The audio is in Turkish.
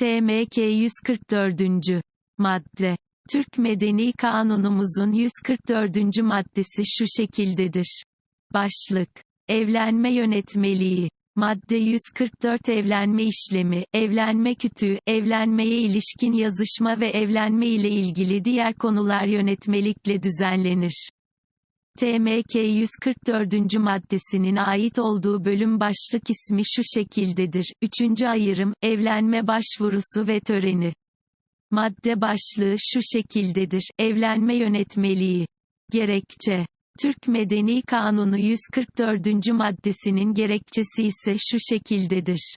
TMK 144. Madde. Türk Medeni Kanunumuzun 144. maddesi şu şekildedir. Başlık. Evlenme yönetmeliği. Madde 144 Evlenme işlemi, evlenme kütüğü, evlenmeye ilişkin yazışma ve evlenme ile ilgili diğer konular yönetmelikle düzenlenir. TMK 144. maddesinin ait olduğu bölüm başlık ismi şu şekildedir. Üçüncü ayırım, evlenme başvurusu ve töreni. Madde başlığı şu şekildedir. Evlenme yönetmeliği. Gerekçe. Türk Medeni Kanunu 144. maddesinin gerekçesi ise şu şekildedir.